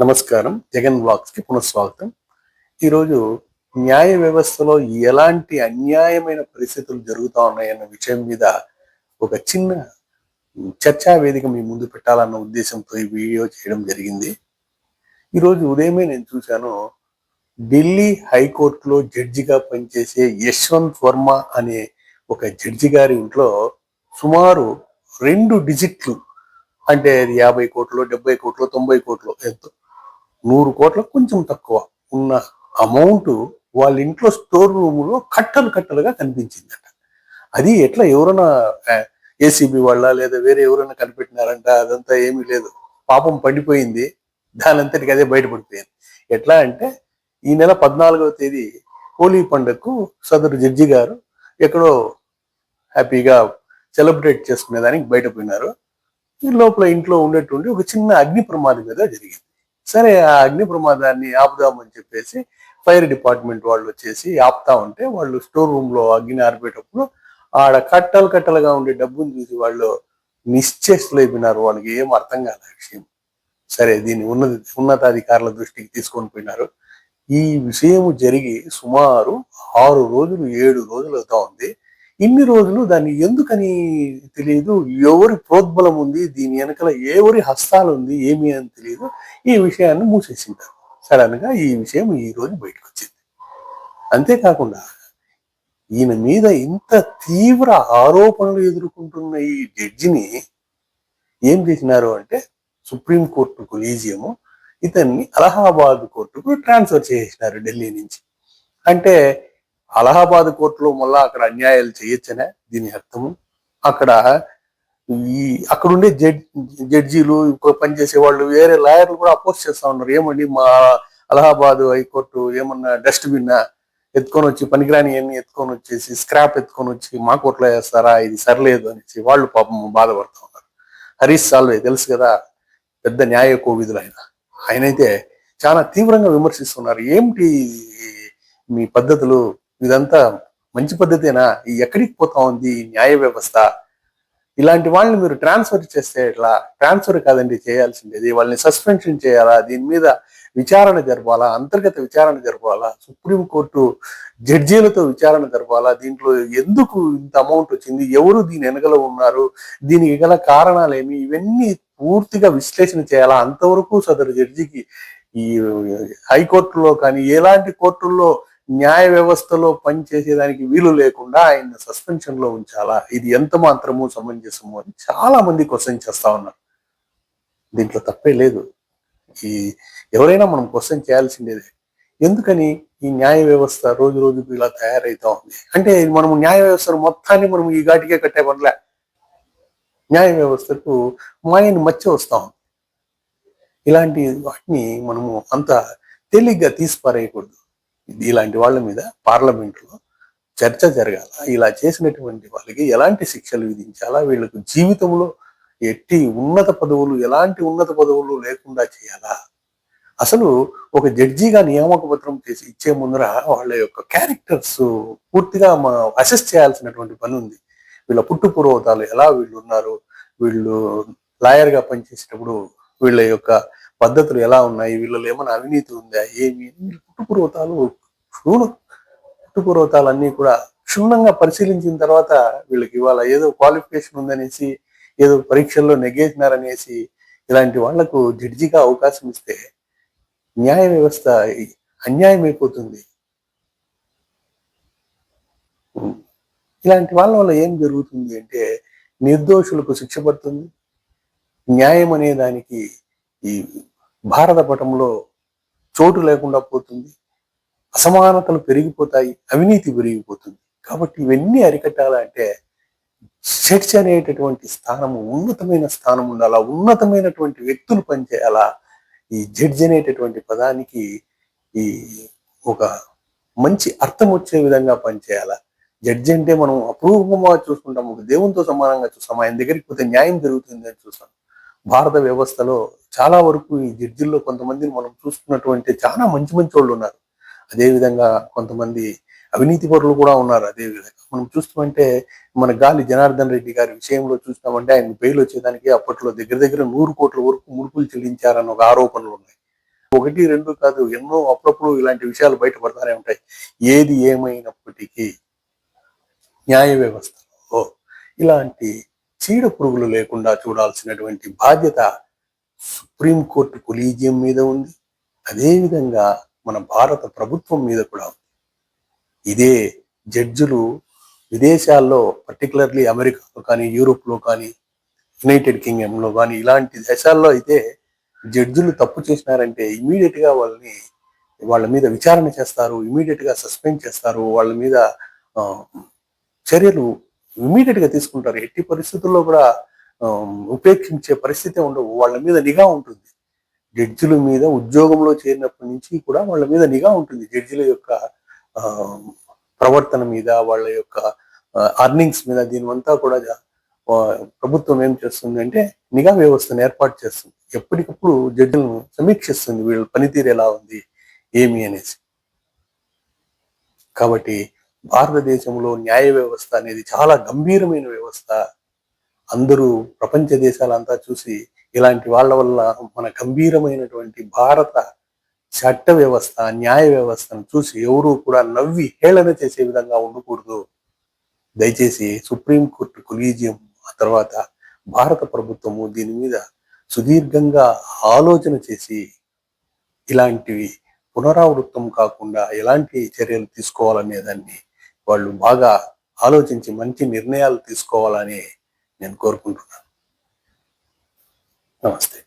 నమస్కారం. జగన్ బ్లాగ్స్కి పునఃస్వాగతం. ఈరోజు న్యాయ వ్యవస్థలో ఎలాంటి అన్యాయమైన పరిస్థితులు జరుగుతూ ఉన్నాయన్న విషయం మీద ఒక చిన్న చర్చా వేదిక మీ ముందు పెట్టాలన్న ఉద్దేశంతో ఈ వీడియో చేయడం జరిగింది. ఈరోజు ఉదయమే నేను చూశాను ఢిల్లీ హైకోర్టులో జడ్జిగా పనిచేసే యశ్వంత్ వర్మ అనే ఒక జడ్జి గారి ఇంట్లో సుమారు రెండు డిజిట్లు అంటే అది యాభై కోట్లు డెబ్బై కోట్లు తొంభై కోట్లు ఎంతో నూరు కోట్ల కొంచెం తక్కువ ఉన్న అమౌంట్ వాళ్ళ ఇంట్లో స్టోర్ రూమ్లో కట్టలు కట్టలుగా కనిపించిందట. అది ఎట్లా ఎవరైనా ఏసీబీ వాళ్ళ లేదా వేరే ఎవరైనా కనిపెట్టినారంట అదంతా ఏమీ లేదు. పాపం పడిపోయింది దానంతటికి అదే బయటపడిపోయింది. ఎట్లా అంటే ఈ నెల పద్నాలుగవ తేదీ హోలీ పండుగకు సదరు జడ్జి గారు ఎక్కడో హ్యాపీగా సెలబ్రేట్ చేసుకునే దానికి బయటపోయినారు. ఈ లోపల ఇంట్లో ఉండేటువంటి ఒక చిన్న అగ్ని ప్రమాదం మీద జరిగింది. సరే ఆ అగ్ని ప్రమాదాన్ని ఆపుదామని చెప్పేసి ఫైర్ డిపార్ట్మెంట్ వాళ్ళు వచ్చేసి ఆపుతా ఉంటే వాళ్ళు స్టోర్ రూమ్లో అగ్ని ఆర్పేటప్పుడు ఆడ కట్టలు కట్టలుగా ఉండే డబ్బుని చూసి వాళ్ళు నిశ్చేష్టులు అయిపోయినారు వాళ్ళకి ఏం అర్థం కాదు ఆ విషయం. సరే దీన్ని ఉన్నత ఉన్నతాధికారుల దృష్టికి తీసుకొని పోయినారు. ఈ విషయం జరిగి సుమారు ఆరు రోజులు ఏడు రోజులు అవుతా ఉంది. ఇన్ని రోజులు దాన్ని ఎందుకని తెలియదు ఎవరి ప్రోద్బలం ఉంది? దీని వెనకల ఎవరి హస్తాలు ఉంది? ఏమి అని తెలియదు ఈ విషయాన్ని మూసేసింటారు. సడన్గా ఈ విషయం ఈ రోజు బయటకు వచ్చింది అంతేకాకుండా ఈయన మీద ఇంత తీవ్ర ఆరోపణలు ఎదుర్కొంటున్న ఈ జడ్జిని ఏం చేసినారు అంటే సుప్రీం కోర్టు కొలీజియము ఇతన్ని అలహాబాద్ కోర్టుకు ట్రాన్స్ఫర్ చేసినారు ఢిల్లీ నుంచి. అంటే అలహాబాద్ కోర్టులో మళ్ళా అక్కడ అన్యాయాలు చేయొచ్చనే దీని అర్థము. అక్కడ ఈ అక్కడ ఉండే జడ్ జడ్జీలు ఇంకో పనిచేసే వాళ్ళు వేరే లాయర్లు కూడా అపోజ్ చేస్తా ఉన్నారు. ఏమండి మా అలహాబాద్ హైకోర్టు ఏమన్నా డస్ట్బిన్ ఎత్తుకొని వచ్చి పనికిరాని అన్ని ఎత్తుకొని వచ్చేసి స్క్రాప్ ఎత్తుకొని వచ్చి మా కోర్టులో వేస్తారా? ఇది సరిలేదు అనేసి వాళ్ళు పాపం బాధపడుతూ ఉన్నారు. హరీష్ సాల్వే తెలుసు కదా పెద్ద న్యాయ కోవిధులు ఆయన ఆయనైతే చాలా తీవ్రంగా విమర్శిస్తున్నారు. ఏమిటి మీ పద్ధతులు? ఇదంతా మంచి పద్ధతేనా? ఈ ఎక్కడికి పోతా ఉంది? ఈ న్యాయ వ్యవస్థ? ఇలాంటి వాళ్ళని మీరు ట్రాన్స్ఫర్ చేస్తే ఎట్లా? ట్రాన్స్ఫర్ కాదండి చేయాల్సిందేది. వాళ్ళని సస్పెన్షన్ చేయాలా? దీని మీద విచారణ జరపాలా? అంతర్గత విచారణ జరపాలా? సుప్రీం కోర్టు జడ్జీలతో విచారణ జరపాలా? దీంట్లో ఎందుకు ఇంత అమౌంట్ వచ్చింది? ఎవరు దీని వెనకలో ఉన్నారు? దీనికి గల కారణాలేమి? ఇవన్నీ పూర్తిగా విశ్లేషణ చేయాలా? అంతవరకు సదరు జడ్జికి ఈ హైకోర్టులో కానీ ఎలాంటి కోర్టుల్లో న్యాయ వ్యవస్థలో పనిచేసేదానికి వీలు లేకుండా ఆయన సస్పెన్షన్లో ఉంచాలా? ఇది ఎంత మాత్రము సమంజసము అని చాలా మంది క్వశ్చన్ చేస్తా ఉన్నారు. దీంట్లో తప్పే లేదు. ఈ ఎవరైనా మనం క్వశ్చన్ చేయాల్సిందేదే ఎందుకని ఈ న్యాయ వ్యవస్థ రోజు రోజుకు ఇలా తయారైతా ఉంది? అంటే మనము న్యాయ వ్యవస్థను మొత్తాన్ని మనం ఈ ఘాటికే కట్టే పనిలే. న్యాయ వ్యవస్థకు మాయని మచ్చ వస్తా ఉంది. ఇలాంటి వాటిని మనము అంత తేలిగ్గా తీసిపారేయకూడదు. ఇలాంటి వాళ్ళ మీద పార్లమెంట్లో చర్చ జరగాల. ఇలా చేసినటువంటి వాళ్ళకి ఎలాంటి శిక్షలు విధించాలా? వీళ్ళకు జీవితంలో ఎట్టి ఉన్నత పదవులు ఎలాంటి ఉన్నత పదవులు లేకుండా చేయాలా? అసలు ఒక జడ్జిగా నియామక పత్రం చేసి ఇచ్చే ముందర వాళ్ళ యొక్క క్యారెక్టర్స్ పూర్తిగా మనం అసెస్ చేయాల్సినటువంటి పని ఉంది. వీళ్ళ పుట్టు పూర్వతాలు ఎలా వీళ్ళు ఉన్నారు వీళ్ళు లాయర్గా పనిచేసేటప్పుడు వీళ్ళ యొక్క పద్ధతులు ఎలా ఉన్నాయి? వీళ్ళలో ఏమైనా అవినీతి ఉందా? ఏమి? వీళ్ళ పుట్టు పూర్వతాలు క్షుణ్ణ కూడా క్షుణ్ణంగా పరిశీలించిన తర్వాత వీళ్ళకి ఇవాళ ఏదో క్వాలిఫికేషన్ ఉందనేసి ఏదో పరీక్షల్లో నెగ్గేసినారనేసి ఇలాంటి వాళ్ళకు జడ్జిగా అవకాశం ఇస్తే న్యాయ వ్యవస్థ అన్యాయం అయిపోతుంది ఇలాంటి వాళ్ళ వల్ల ఏం జరుగుతుంది అంటే నిర్దోషులకు శిక్ష పడుతుంది. న్యాయం అనే దానికి ఈ భారత పటంలో చోటు లేకుండా పోతుంది. అసమానతలు పెరిగిపోతాయి అవినీతి పెరిగిపోతుంది. కాబట్టి ఇవన్నీ అరికట్టాలంటే చర్చ అనేటటువంటి స్థానము ఉన్నతమైన స్థానం ఉండాలా? ఉన్నతమైనటువంటి వ్యక్తులు పనిచేయాలా? ఈ జడ్జి అనేటటువంటి పదానికి ఈ ఒక మంచి అర్థం వచ్చే విధంగా పనిచేయాలా? జడ్జి అంటే మనం అపూర్వంగా చూసుకుంటాం ఒక దేవునితో సమానంగా చూస్తాం ఆయన దగ్గరికి పోతే న్యాయం జరుగుతుంది అని చూస్తాం. భారత వ్యవస్థలో చాలా వరకు ఈ జడ్జిల్లో కొంతమందిని మనం చూసుకున్నటువంటి చాలా మంచి మంచి వాళ్ళు ఉన్నారు. అదేవిధంగా కొంతమంది అవినీతి పరులు కూడా ఉన్నారు అదేవిధంగా మనం చూస్తామంటే మన గాలి జనార్దన్ రెడ్డి గారి విషయంలో చూస్తామంటే ఆయన బెయిల్ వచ్చేదానికి అప్పట్లో దగ్గర దగ్గర నూరు కోట్ల వరకు ముడుపులు చెల్లించారన్న ఒక ఆరోపణలు ఉన్నాయి. ఒకటి రెండు కాదు ఎన్నో అప్పుడప్పుడు ఇలాంటి విషయాలు బయటపడతానే ఉంటాయి. ఏది ఏమైనప్పటికీ న్యాయ వ్యవస్థలో ఇలాంటి చీడ పురుగులు లేకుండా చూడాల్సినటువంటి బాధ్యత సుప్రీంకోర్టు కొలీజియం మీద ఉంది. అదేవిధంగా మన భారత ప్రభుత్వం మీద కూడా ఉంది. ఇదే జడ్జులు విదేశాల్లో పర్టికులర్లీ అమెరికాలో కానీ యూరోప్లో కానీ యునైటెడ్ కింగ్డమ్లో కానీ ఇలాంటి దేశాల్లో అయితే జడ్జులు తప్పు చేసినారంటే ఇమీడియట్గా వాళ్ళని వాళ్ళ మీద విచారణ చేస్తారు ఇమీడియట్గా సస్పెండ్ చేస్తారు వాళ్ళ మీద చర్యలు ఇమీడియట్గా తీసుకుంటారు. ఎట్టి పరిస్థితుల్లో కూడా ఉపేక్షించే పరిస్థితి ఉండవు. వాళ్ళ మీద నిఘా ఉంటుంది. జడ్జిల మీద ఉద్యోగంలో చేరినప్పటి నుంచి కూడా వాళ్ళ మీద నిఘా ఉంటుంది. జడ్జిల యొక్క ప్రవర్తన మీద వాళ్ళ యొక్క అర్నింగ్స్ మీద దీనివంతా కూడా ప్రభుత్వం ఏం చేస్తుంది అంటే నిఘా వ్యవస్థను ఏర్పాటు చేస్తుంది. ఎప్పటికప్పుడు జడ్జిలను సమీక్షిస్తుంది. వీళ్ళ పనితీరు ఎలా ఉంది? ఏమి అనేసి. కాబట్టి భారతదేశంలో న్యాయ వ్యవస్థ అనేది చాలా గంభీరమైన వ్యవస్థ. అందరూ ప్రపంచ దేశాలంతా చూసి ఇలాంటి వాళ్ళ వల్ల మన గంభీరమైనటువంటి భారత చట్ట వ్యవస్థ న్యాయ వ్యవస్థను చూసి ఎవరూ కూడా నవ్వి హేళన చేసే విధంగా ఉండకూడదు. దయచేసి సుప్రీంకోర్టు కొలీజియం ఆ తర్వాత భారత ప్రభుత్వము దీని మీద సుదీర్ఘంగా ఆలోచన చేసి ఇలాంటివి పునరావృత్తం కాకుండా ఎలాంటి చర్యలు తీసుకోవాలనే దాన్ని వాళ్ళు బాగా ఆలోచించి మంచి నిర్ణయాలు తీసుకోవాలని నేను కోరుకుంటున్నాను. నమస్తే.